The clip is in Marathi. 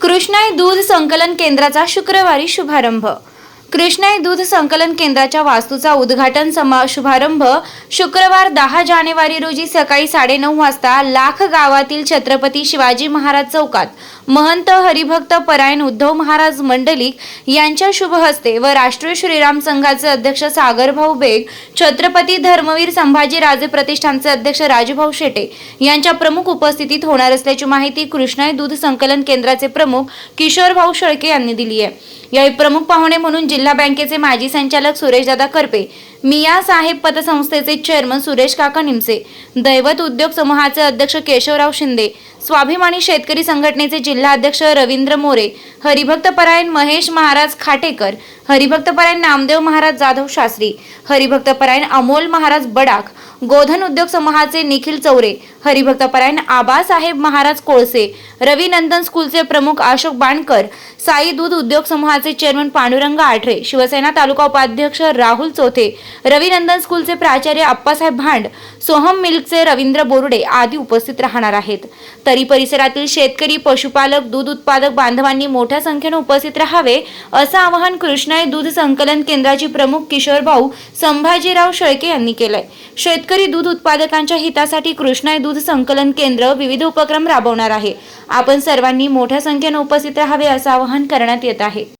कृष्णाई दूध संकलन केंद्राचा शुक्रवारी शुभारंभ. कृष्णाई दूध संकलन केंद्राच्या वास्तूचा उद्घाटन समा शुभारंभ शुक्रवार दहा जानेवारी रोजी सकाळी साडेनऊ वाजता लाख गावातील छत्रपती शिवाजी महाराज चौकात महंत हरिभक्त परायण उद्धव महाराज मंडलिक यांच्या शुभ हस्ते व राष्ट्रीय श्रीराम संघाचे अध्यक्ष सागरभाऊ बेग छत्रपती धर्मवीर संभाजी राजे प्रतिष्ठानचे अध्यक्ष राजूभाऊ शेटे यांच्या प्रमुख उपस्थितीत होणार असल्याची माहिती कृष्णाई दूध संकलन केंद्राचे प्रमुख किशोरभाऊ शेळके यांनी दिली आहे. यावेळी प्रमुख पाहुणे म्हणून जिल्हा बँकेचे माजी संचालक सुरेशदादा करपे मिया साहेब पतसंस्थेचे चेअरमन सुरेश काका निमसे दैवत उद्योग समूहाचे अध्यक्ष केशवराव शिंदे स्वाभिमानी शेतकरी संघटनेचे जिल्हाध्यक्ष रवींद्र मोरे हरिभक्तपरायण महेश महाराज खाटेकर हरिभक्तपरायण नामदेव महाराज जाधव शास्त्री हरिभक्तपरायण अमोल महाराज बडाक गोधन उद्योग समूहाचे निखिल चौरे हरिभक्तपरायण आबासाहेब महाराज कोळसे रवीनंदन स्कूलचे प्रमुख अशोक बाणकर साई दूध उद्योग समूहाचे चेअरमन पांडुरंग आठरे शिवसेना तालुका उपाध्यक्ष राहुल चोथे रविनंदन स्कूलचे प्राचार्य अप्पासाहेब भांड सोहम मिल्कचे रवींद्र बोरुडे आदी उपस्थित राहणार आहेत. तरी परिसरातील शेतकरी पशुपालक दूध उत्पादक बांधवांनी मोठ्या संख्येने उपस्थित राहावे असं आवाहन कृष्णाई दूध संकलन केंद्राचे प्रमुख किशोर भाऊ संभाजीराव शेळके यांनी केलंय. शेतकरी दूध उत्पादकांच्या हितासाठी कृष्णाई दूध संकलन केंद्र विविध उपक्रम राबवणार आहे. आपण सर्वांनी मोठ्या संख्येने उपस्थित राहावे असं आवाहन करण्यात येत आहे.